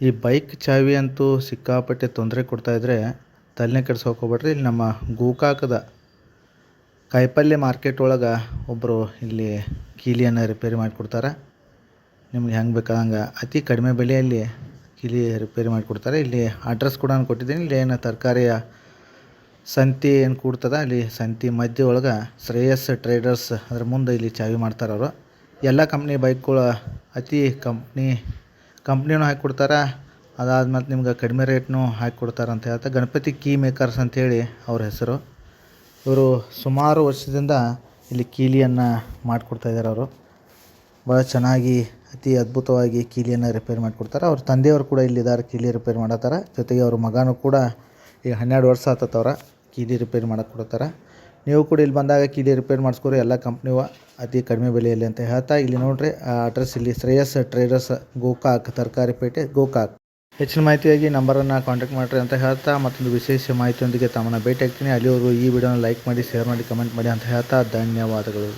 ಈ ಬೈಕ್ ಚಾವಿ ಅಂತೂ ಸಿಕ್ಕಾಪಟ್ಟೆ ತೊಂದರೆ ಕೊಡ್ತಾಯಿದ್ರೆ ತಲೆನೇ ಕೆಡ್ಸ್ಕೊಬೇಡ್ರಿ ಇಲ್ಲಿ ನಮ್ಮ ಗೋಕಾಕದ ಕಾಯಿಪಲ್ಯ ಮಾರ್ಕೆಟ್ ಒಳಗೆ ಒಬ್ಬರು ಇಲ್ಲಿ ಕೀಲಿಯನ್ನು ರಿಪೇರಿ ಮಾಡಿಕೊಡ್ತಾರೆ. ನಿಮ್ಗೆ ಹೆಂಗೆ ಬೇಕಾದಂಗೆ ಅತಿ ಕಡಿಮೆ ಬೆಲೆಯಲ್ಲಿ ಕೀಲಿ ರಿಪೇರಿ ಮಾಡಿಕೊಡ್ತಾರೆ. ಇಲ್ಲಿ ಅಡ್ರೆಸ್ ಕೂಡ ಕೊಟ್ಟಿದ್ದೀನಿ. ಇಲ್ಲಿ ಏನು ತರಕಾರಿಯ ಸಂತಿ ಏನು ಕೂಡ್ತದ, ಅಲ್ಲಿ ಸಂತಿ ಮಧ್ಯೆ ಒಳಗೆ ಶ್ರೇಯಸ್ ಟ್ರೇಡರ್ಸ್ ಅದ್ರ ಮುಂದೆ ಇಲ್ಲಿ ಚಾವಿ ಮಾಡ್ತಾರೆ ಅವರು ಎಲ್ಲ ಕಂಪ್ನಿ ಬೈಕ್ಗಳು ಅತಿ ಕಂಪ್ನಿ ಕಂಪ್ನಿನೂ ಹಾಕಿ ಕೊಡ್ತಾರೆ. ಅದಾದ್ಮೇಲೆ ನಿಮ್ಗೆ ಕಡಿಮೆ ರೇಟ್ನೂ ಹಾಕಿ ಕೊಡ್ತಾರೆ ಅಂತ ಹೇಳ್ತಾ ಗಣಪತಿ ಕೀ ಮೇಕರ್ಸ್ ಅಂತೇಳಿ ಅವ್ರ ಹೆಸರು. ಇವರು ಸುಮಾರು ವರ್ಷದಿಂದ ಇಲ್ಲಿ ಕೀಲಿಯನ್ನು ಮಾಡಿಕೊಡ್ತಾ ಇದ್ದಾರೆ ಅವರು. ಭಾಳ ಚೆನ್ನಾಗಿ, ಅತಿ ಅದ್ಭುತವಾಗಿ ಕೀಲಿಯನ್ನು ರಿಪೇರಿ ಮಾಡಿಕೊಡ್ತಾರೆ. ಅವ್ರ ತಂದೆಯವರು ಕೂಡ ಇಲ್ಲಿದ್ದಾರೆ, ಕೀಲಿ ರಿಪೇರಿ ಮಾಡತ್ತಾರ. ಜೊತೆಗೆ ಅವ್ರ ಮಗನೂ ಕೂಡ ಈಗ ಹನ್ನೆರಡು ವರ್ಷ ಅವರ ಕೀಲಿ ರಿಪೇರಿ ಮಾಡಕ್ಕೆ ಕೊಡ್ತಾರೆ. ನೀವು ಕೂಡ ಇಲ್ಲಿ ಬಂದಾಗ ಕೀಲಿ ರಿಪೇರ್ ಮಾಡಿಸ್ಕೊರಿ, ಎಲ್ಲ ಕಂಪ್ನಿವ ಅತಿ ಕಡಿಮೆ ಬೆಲೆಯಲ್ಲಿ ಅಂತ ಹೇಳ್ತಾ, ಇಲ್ಲಿ ನೋಡಿರಿ ಅಡ್ರೆಸ್ ಇಲ್ಲಿ ಶ್ರೇಯಸ್ ಟ್ರೇಡರ್ಸ್ ಗೋಕಾಕ್ ತರಕಾರಿ ಪೇಟೆ, ಗೋಕಾಕ್. ಹೆಚ್ಚಿನ ಮಾಹಿತಿಯಾಗಿ ನಂಬರನ್ನು ಕಾಂಟ್ಯಾಕ್ಟ್ ಮಾಡಿರಿ ಅಂತ ಹೇಳ್ತಾ, ಮತ್ತೊಂದು ವಿಶೇಷ ಮಾಹಿತಿಯೊಂದಿಗೆ ತಮ್ಮನ್ನು ಭೇಟಿ ಆಗ್ತೀನಿ ಈ ವಿಡಿಯೋನ ಲೈಕ್ ಮಾಡಿ ಶೇರ್ ಮಾಡಿ ಕಮೆಂಟ್ ಮಾಡಿ ಅಂತ ಹೇಳ್ತಾ, ಧನ್ಯವಾದಗಳು.